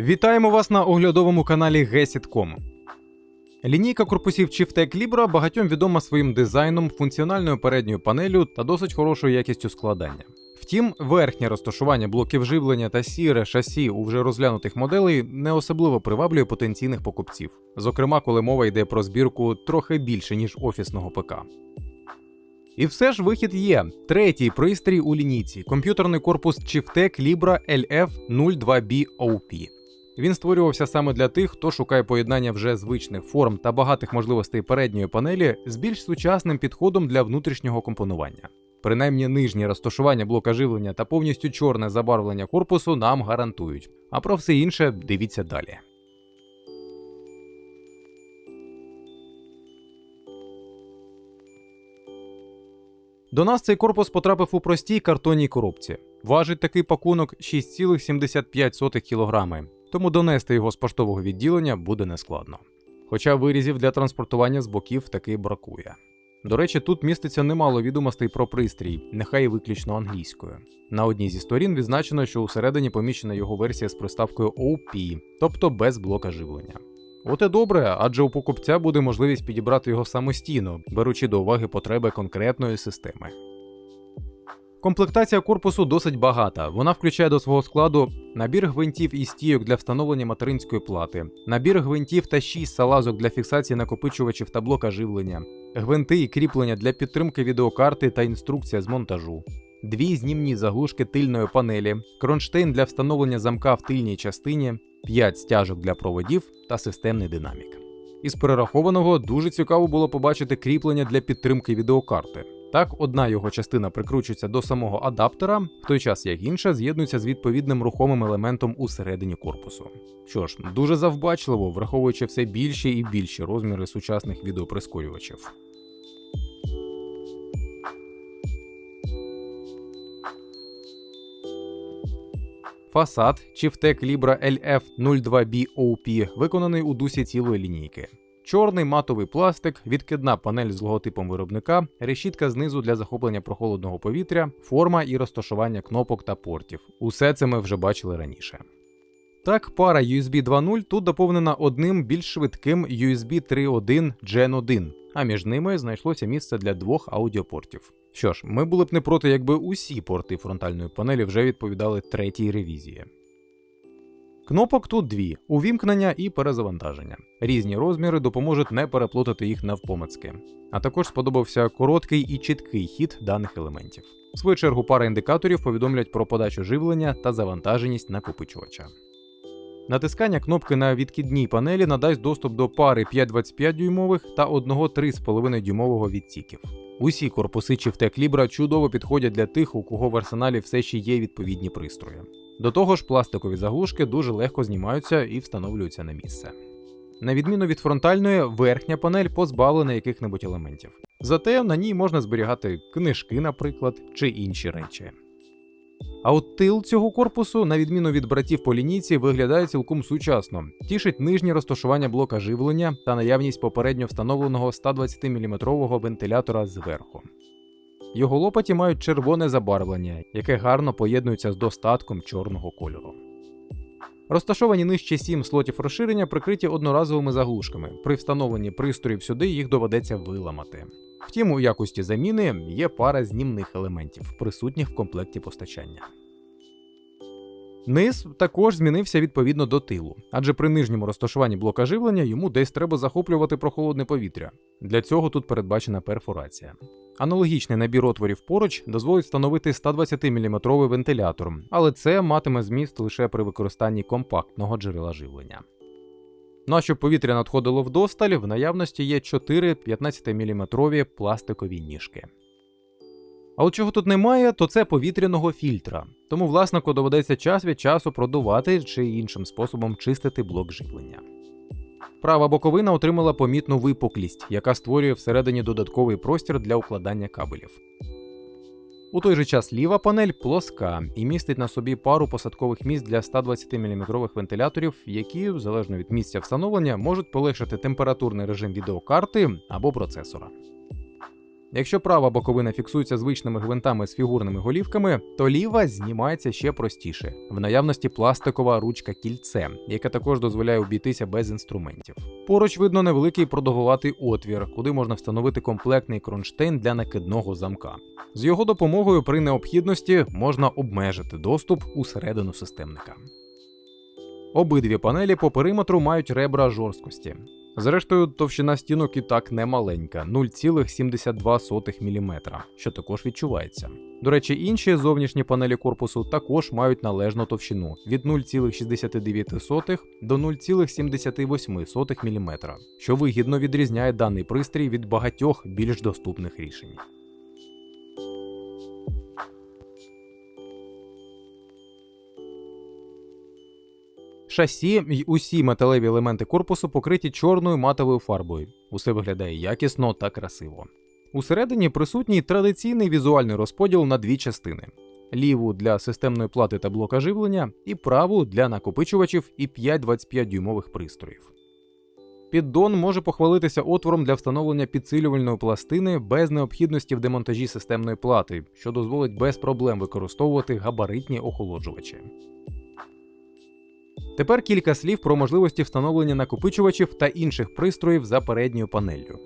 Вітаємо вас на оглядовому каналі GESIT.com. Лінійка корпусів Chieftec Libra багатьом відома своїм дизайном, функціональною передньою панелю та досить хорошою якістю складання. Втім, верхнє розташування блоків живлення та сіре шасі у вже розглянутих моделей не особливо приваблює потенційних покупців, зокрема, коли мова йде про збірку трохи більше, ніж офісного ПК. І все ж вихід є. Третій пристрій у лінійці комп'ютерний корпус Chieftec Libra LF02B OP. Він створювався саме для тих, хто шукає поєднання вже звичних форм та багатих можливостей передньої панелі з більш сучасним підходом для внутрішнього компонування. Принаймні нижнє розташування блока живлення та повністю чорне забарвлення корпусу нам гарантують. А про все інше дивіться далі. До нас цей корпус потрапив у простій картонній коробці. Важить такий пакунок 6,75 кг, тому донести його з поштового відділення буде нескладно. Хоча вирізів для транспортування з боків таки бракує. До речі, тут міститься немало відомостей про пристрій, нехай і виключно англійською. На одній зі сторін відзначено, що усередині поміщена його версія з приставкою OP, тобто без блока живлення. От і добре, адже у покупця буде можливість підібрати його самостійно, беручи до уваги потреби конкретної системи. Комплектація корпусу досить багата. Вона включає до свого складу набір гвинтів і стійок для встановлення материнської плати, набір гвинтів та 6 салазок для фіксації накопичувачів та блока живлення, гвинти і кріплення для підтримки відеокарти та інструкція з монтажу, дві знімні заглушки тильної панелі, кронштейн для встановлення замка в тильній частині, 5 стяжок для проводів та системний динамік. Із перерахованого дуже цікаво було побачити кріплення для підтримки відеокарти. Так, одна його частина прикручується до самого адаптера, в той час як інша з'єднується з відповідним рухомим елементом усередині корпусу. Що ж, дуже завбачливо, враховуючи все більші і більші розміри сучасних відеоприскорювачів. Фасад Chieftec Libra LF02B OP виконаний у дусі цілої лінійки. Чорний матовий пластик, відкидна панель з логотипом виробника, решітка знизу для захоплення прохолодного повітря, форма і розташування кнопок та портів. Усе це ми вже бачили раніше. Так, пара USB 2.0 тут доповнена одним більш швидким USB 3.1 Gen 1, а між ними знайшлося місце для двох аудіопортів. Що ж, ми були б не проти, якби усі порти фронтальної панелі вже відповідали третій ревізії. Кнопок тут дві: увімкнення і перезавантаження. Різні розміри допоможуть не переплутати їх навпомацьки. А також сподобався короткий і чіткий хід даних елементів. В свою чергу пара індикаторів повідомлять про подачу живлення та завантаженість накопичувача. Натискання кнопки на відкидній панелі надасть доступ до пари 5,25 дюймових та одного 3,5 дюймового відсіків. Усі корпуси Chieftec Libra чудово підходять для тих, у кого в арсеналі все ще є відповідні пристрої. До того ж, пластикові заглушки дуже легко знімаються і встановлюються на місце. На відміну від фронтальної, верхня панель позбавлена яких-небудь елементів. Зате на ній можна зберігати книжки, наприклад, чи інші речі. А от тил цього корпусу, на відміну від братів по лінійці, виглядає цілком сучасно. Тішить нижнє розташування блока живлення та наявність попередньо встановленого 120 мм вентилятора зверху. Його лопаті мають червоне забарвлення, яке гарно поєднується з достатком чорного кольору. Розташовані нижче 7 слотів розширення прикриті одноразовими заглушками. При встановленні пристроїв сюди їх доведеться виламати. Втім, у якості заміни є пара знімних елементів, присутніх в комплекті постачання. Низ також змінився відповідно до тилу, адже при нижньому розташуванні блока живлення йому десь треба захоплювати прохолодне повітря. Для цього тут передбачена перфорація. Аналогічний набір отворів поруч дозволить встановити 120-мм вентилятор, але це матиме зміст лише при використанні компактного джерела живлення. Ну а щоб повітря надходило вдосталь, в наявності є 4 15-мм пластикові ніжки. А от чого тут немає, то це повітряного фільтра, тому власнику доведеться час від часу продувати чи іншим способом чистити блок живлення. Права боковина отримала помітну випуклість, яка створює всередині додатковий простір для укладання кабелів. У той же час ліва панель плоска і містить на собі пару посадкових місць для 120 мм вентиляторів, які, залежно від місця встановлення, можуть полегшити температурний режим відеокарти або процесора. Якщо права боковина фіксується звичними гвинтами з фігурними голівками, то ліва знімається ще простіше. В наявності пластикова ручка кільце, яка також дозволяє обійтися без інструментів. Поруч видно невеликий продовгуватий отвір, куди можна встановити комплектний кронштейн для накидного замка. З його допомогою при необхідності можна обмежити доступ усередину системника. Обидві панелі по периметру мають ребра жорсткості. Зрештою, товщина стінок і так не маленька 0,72 мм, що також відчувається. До речі, інші зовнішні панелі корпусу також мають належну товщину від 0,69 до 0,78 мм, що вигідно відрізняє даний пристрій від багатьох більш доступних рішень. Шасі й усі металеві елементи корпусу покриті чорною матовою фарбою. Усе виглядає якісно та красиво. Усередині присутній традиційний візуальний розподіл на дві частини: ліву для системної плати та блока живлення, і праву для накопичувачів і 5 25-дюймових пристроїв. Піддон може похвалитися отвором для встановлення підсилювальної пластини без необхідності в демонтажі системної плати, що дозволить без проблем використовувати габаритні охолоджувачі. Тепер кілька слів про можливості встановлення накопичувачів та інших пристроїв за передньою панеллю.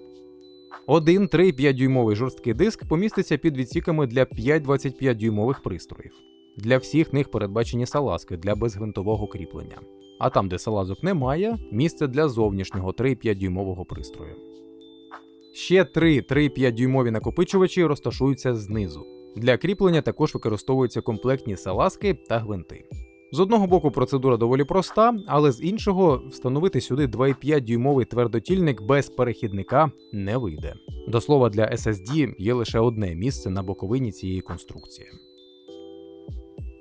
Один 3,5 дюймовий жорсткий диск поміститься під відсіками для 5,25 дюймових пристроїв. Для всіх них передбачені салазки для безгвинтового кріплення. А там, де салазок немає, місце для зовнішнього 3,5 дюймового пристрою. Ще три 3,5 дюймові накопичувачі розташуються знизу. Для кріплення також використовуються комплектні салазки та гвинти. З одного боку, процедура доволі проста, але з іншого встановити сюди 2,5 дюймовий твердотільник без перехідника не вийде. До слова, для SSD є лише одне місце на боковині цієї конструкції.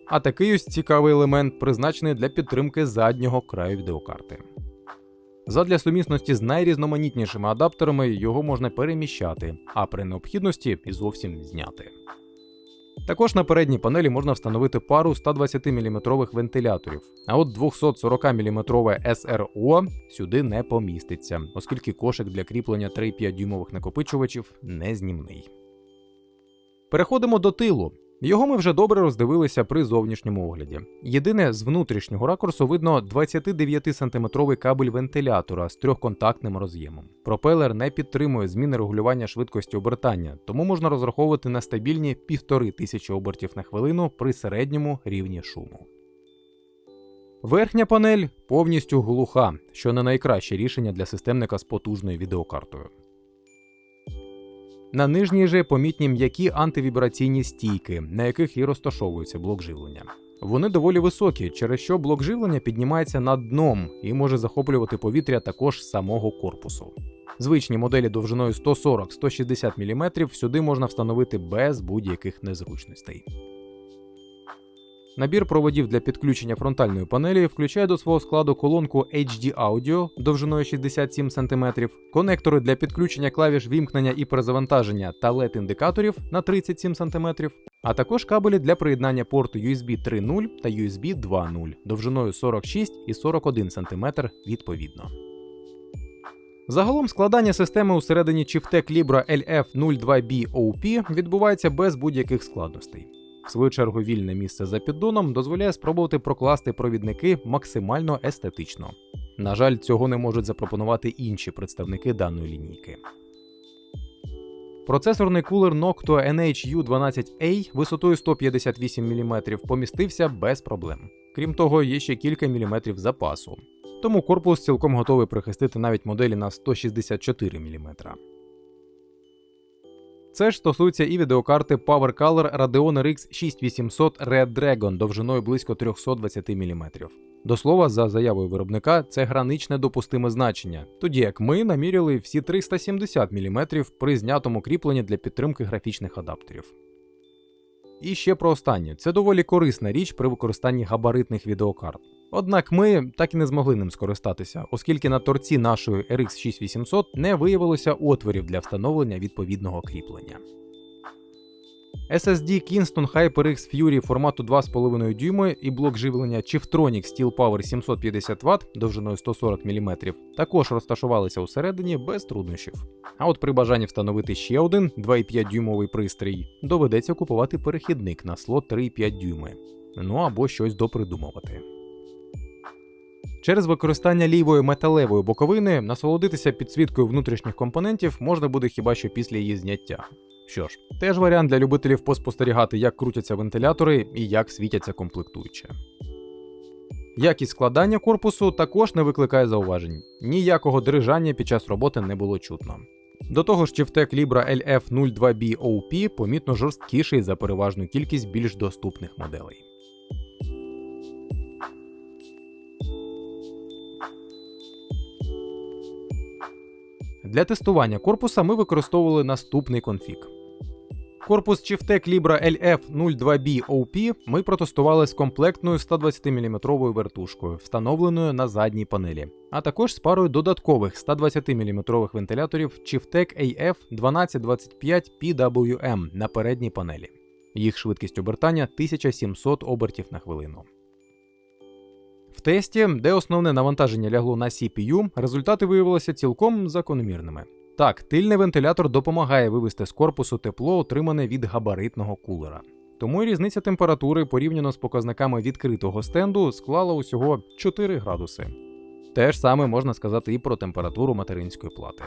А такий ось цікавий елемент призначений для підтримки заднього краю відеокарти. Задля сумісності з найрізноманітнішими адаптерами його можна переміщати, а при необхідності і зовсім зняти. Також на передній панелі можна встановити пару 120-мм вентиляторів, а от 240-мм СРО сюди не поміститься, оскільки кошик для кріплення 3,5 дюймових накопичувачів не знімний. Переходимо до тилу. Його ми вже добре роздивилися при зовнішньому огляді. Єдине, з внутрішнього ракурсу видно 29-сантиметровий кабель вентилятора з трьохконтактним роз'ємом. Пропелер не підтримує зміни регулювання швидкості обертання, тому можна розраховувати на стабільні 1500 обертів на хвилину при середньому рівні шуму. Верхня панель повністю глуха, що не найкраще рішення для системника з потужною відеокартою. На нижній же помітні м'які антивібраційні стійки, на яких і розташовується блок живлення. Вони доволі високі, через що блок живлення піднімається над дном і може захоплювати повітря також самого корпусу. Звичні моделі довжиною 140-160 мм сюди можна встановити без будь-яких незручностей. Набір проводів для підключення фронтальної панелі включає до свого складу колонку HD Audio довжиною 67 см, конектори для підключення клавіш вімкнення і перезавантаження та LED-індикаторів на 37 см, а також кабелі для приєднання порту USB 3.0 та USB 2.0 довжиною 46 і 41 см відповідно. Загалом складання системи усередині Chieftec Libra LF02B OP відбувається без будь-яких складностей. В свою чергу, вільне місце за піддоном дозволяє спробувати прокласти провідники максимально естетично. На жаль, цього не можуть запропонувати інші представники даної лінійки. Процесорний кулер Noctua NH-U12A висотою 158 мм помістився без проблем. Крім того, є ще кілька міліметрів запасу. Тому корпус цілком готовий прихистити навіть моделі на 164 мм. Це ж стосується і відеокарти PowerColor Radeon RX 6800 Red Dragon довжиною близько 320 мм. До слова, за заявою виробника, це граничне допустиме значення, тоді як ми наміряли всі 370 мм при знятому кріпленні для підтримки графічних адаптерів. І ще про останнє: це доволі корисна річ при використанні габаритних відеокарт. Однак ми так і не змогли ним скористатися, оскільки на торці нашої RX 6800 не виявилося отворів для встановлення відповідного кріплення. SSD Kingston HyperX Fury формату 2,5 дюйми і блок живлення Chiftronic Steel Power 750 Вт довжиною 140 мм також розташувалися усередині без труднощів. А от при бажанні встановити ще один 2,5 дюймовий пристрій, доведеться купувати перехідник на слот 3,5 дюйми. Ну або щось допридумувати. Через використання лівої металевої боковини насолодитися підсвіткою внутрішніх компонентів можна буде хіба що після її зняття. Що ж, теж варіант для любителів поспостерігати, як крутяться вентилятори і як світяться комплектуючі. Якість складання корпусу також не викликає зауважень. Ніякого дрижання під час роботи не було чутно. До того ж, Chieftec Libra LF02B OP помітно жорсткіший за переважну кількість більш доступних моделей. Для тестування корпуса ми використовували наступний конфіг. Корпус Chieftec Libra LF02B OP ми протестували з комплектною 120-мм вертушкою, встановленою на задній панелі, а також з парою додаткових 120-мм вентиляторів Chieftec AF 1225 PWM на передній панелі. Їх швидкість обертання 1700 обертів на хвилину. Тесті, де основне навантаження лягло на CPU, результати виявилися цілком закономірними. Так, тильний вентилятор допомагає вивести з корпусу тепло, отримане від габаритного кулера. Тому і різниця температури порівняно з показниками відкритого стенду склала усього 4 градуси. Те ж саме можна сказати і про температуру материнської плати.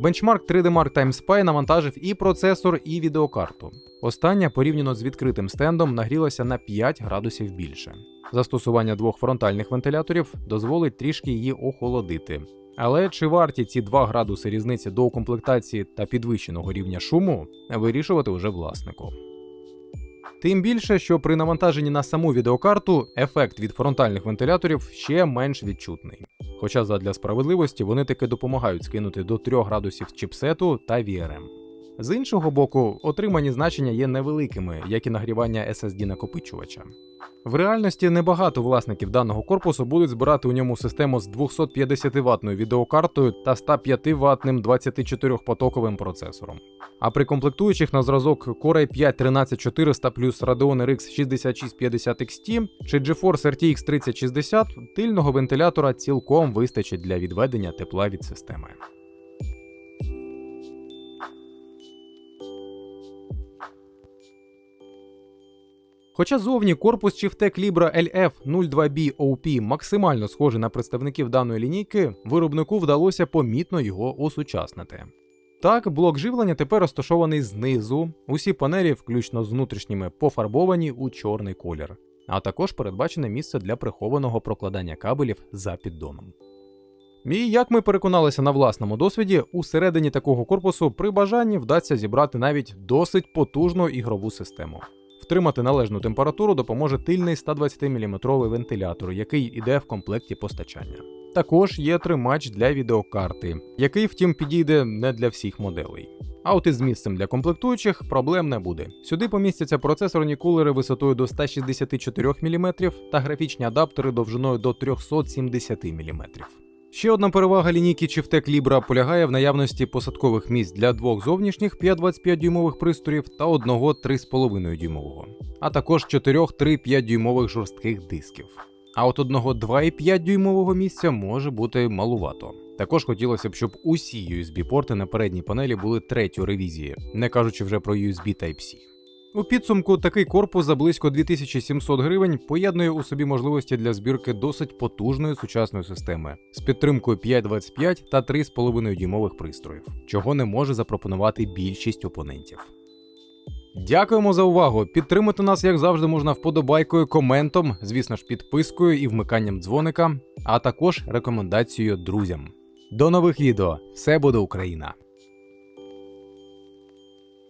Бенчмарк 3D Mark TimeSpy навантажив і процесор, і відеокарту. Остання, порівняно з відкритим стендом, нагрілася на 5 градусів більше. Застосування двох фронтальних вентиляторів дозволить трішки її охолодити. Але чи варті ці 2 градуси різниці до комплектації та підвищеного рівня шуму, вирішувати вже власнику. Тим більше, що при навантаженні на саму відеокарту ефект від фронтальних вентиляторів ще менш відчутний. Хоча задля справедливості вони таки допомагають скинути до 3 градусів чіпсету та VRM. З іншого боку, отримані значення є невеликими, як і нагрівання SSD накопичувача. В реальності небагато власників даного корпусу будуть збирати у ньому систему з 250 ватною відеокартою та 105 ватним 24-потоковим процесором. А при комплектуючих на зразок Core i 5 13400 плюс Radeon RX 6650 XT чи GeForce RTX 3060 тильного вентилятора цілком вистачить для відведення тепла від системи. Хоча зовні корпус Chieftec Libra LF02B OP максимально схожий на представників даної лінійки, виробнику вдалося помітно його осучаснити. Так, блок живлення тепер розташований знизу, усі панелі, включно з внутрішніми, пофарбовані у чорний колір, а також передбачене місце для прихованого прокладання кабелів за піддоном. І як ми переконалися на власному досвіді, усередині такого корпусу при бажанні вдасться зібрати навіть досить потужну ігрову систему. Втримати належну температуру допоможе тильний 120-мм вентилятор, який іде в комплекті постачання. Також є тримач для відеокарти, який, втім, підійде не для всіх моделей. А от із місцем для комплектуючих проблем не буде. Сюди помістяться процесорні кулери висотою до 164 мм та графічні адаптери довжиною до 370 мм. Ще одна перевага лінійки Chieftec Libra полягає в наявності посадкових місць для двох зовнішніх 5,25 дюймових пристроїв та одного 3,5 дюймового, а також чотирьох 3,5 дюймових жорстких дисків. А от одного 2,5 дюймового місця може бути малувато. Також хотілося б, щоб усі USB-порти на передній панелі були третьої ревізії, не кажучи вже про USB Type-C. У підсумку такий корпус за близько 2700 гривень поєднує у собі можливості для збірки досить потужної сучасної системи з підтримкою 5.25 та 3,5 дюймових пристроїв, чого не може запропонувати більшість опонентів. Дякуємо за увагу! Підтримати нас, як завжди, можна вподобайкою, коментом, звісно ж, підпискою і вмиканням дзвоника, а також рекомендацією друзям. До нових відео! Все буде Україна!